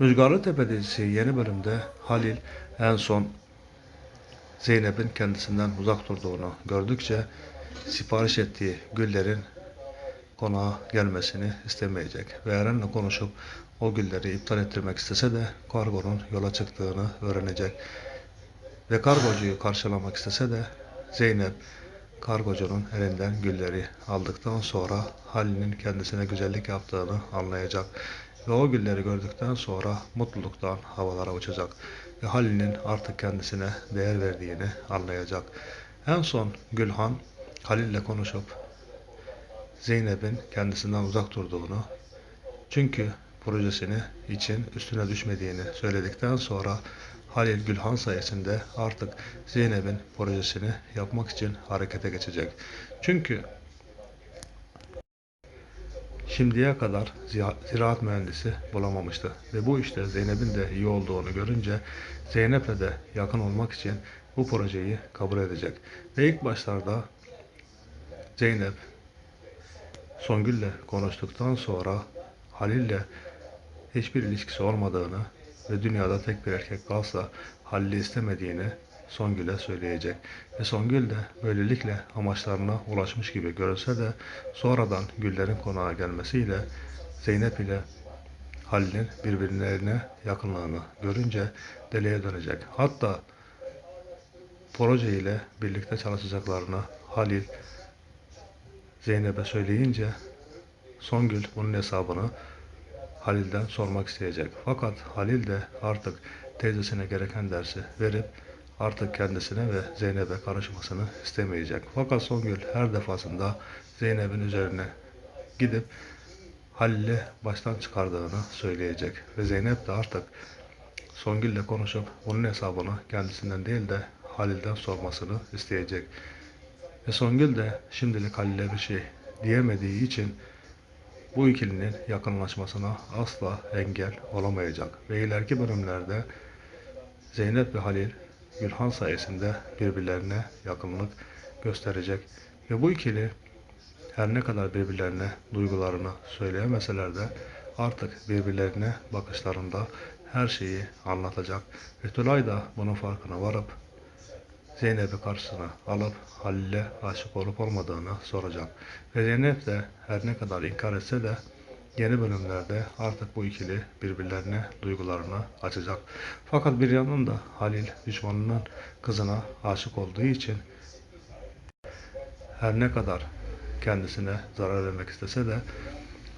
Rüzgarlı Tepe dizisi yeni bölümde Halil en son Zeynep'in kendisinden uzak durduğunu gördükçe sipariş ettiği güllerin konağa gelmesini istemeyecek. Ve Eren'le konuşup o gülleri iptal ettirmek istese de kargonun yola çıktığını öğrenecek. Ve kargocuyu karşılamak istese de Zeynep kargocunun elinden gülleri aldıktan sonra Halil'in kendisine güzellik yaptığını anlayacak. Ve o gülleri gördükten sonra mutluluktan havalara uçacak. Ve Halil'in artık kendisine değer verdiğini anlayacak. En son Gülhan Halil'le konuşup Zeynep'in kendisinden uzak durduğunu çünkü projesini için üstüne düşmediğini söyledikten sonra Halil Gülhan sayesinde artık Zeynep'in projesini yapmak için harekete geçecek. Çünkü şimdiye kadar ziraat mühendisi bulamamıştı. Ve bu işte Zeynep'in de iyi olduğunu görünce Zeynep'le de yakın olmak için bu projeyi kabul edecek. Ve ilk başlarda Zeynep Songül'le konuştuktan sonra Halil'le hiçbir ilişkisi olmadığını ve dünyada tek bir erkek kalsa Halil'i istemediğini Songül'e söyleyecek. Ve Songül de böylelikle amaçlarına ulaşmış gibi görünse de sonradan Güller'in konağa gelmesiyle Zeynep ile Halil'in birbirlerine yakınlığını görünce deliye dönecek. Hatta proje ile birlikte çalışacaklarını Halil Zeynep'e söyleyince Songül bunun hesabını Halil'den sormak isteyecek. Fakat Halil de artık teyzesine gereken dersi verip artık kendisine ve Zeynep'e karışmasını istemeyecek. Fakat Songül her defasında Zeynep'in üzerine gidip Halil'i baştan çıkardığını söyleyecek. Ve Zeynep de artık Songül'le konuşup bunun hesabını kendisinden değil de Halil'den sormasını isteyecek. Ve Songül de şimdilik Halil'e bir şey diyemediği için bu ikilinin yakınlaşmasına asla engel olamayacak. Ve ileriki bölümlerde Zeynep ve Halil Gülhan sayesinde birbirlerine yakınlık gösterecek. Ve bu ikili her ne kadar birbirlerine duygularını söyleyemeseler de artık birbirlerine bakışlarında her şeyi anlatacak. Ve Tülay da bunun farkına varıp Zeynep'i karşısına alıp Halil'e aşık olup olmadığını soracak. Ve Zeynep de her ne kadar inkar etse de yeni bölümlerde artık bu ikili birbirlerine duygularını açacak. Fakat bir yandan da Halil düşmanının kızına aşık olduğu için her ne kadar kendisine zarar vermek istese de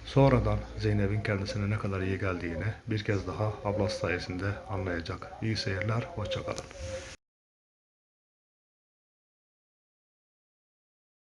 sonradan Zeynep'in kendisine ne kadar iyi geldiğini bir kez daha ablası sayesinde anlayacak. İyi seyirler, hoşçakalın.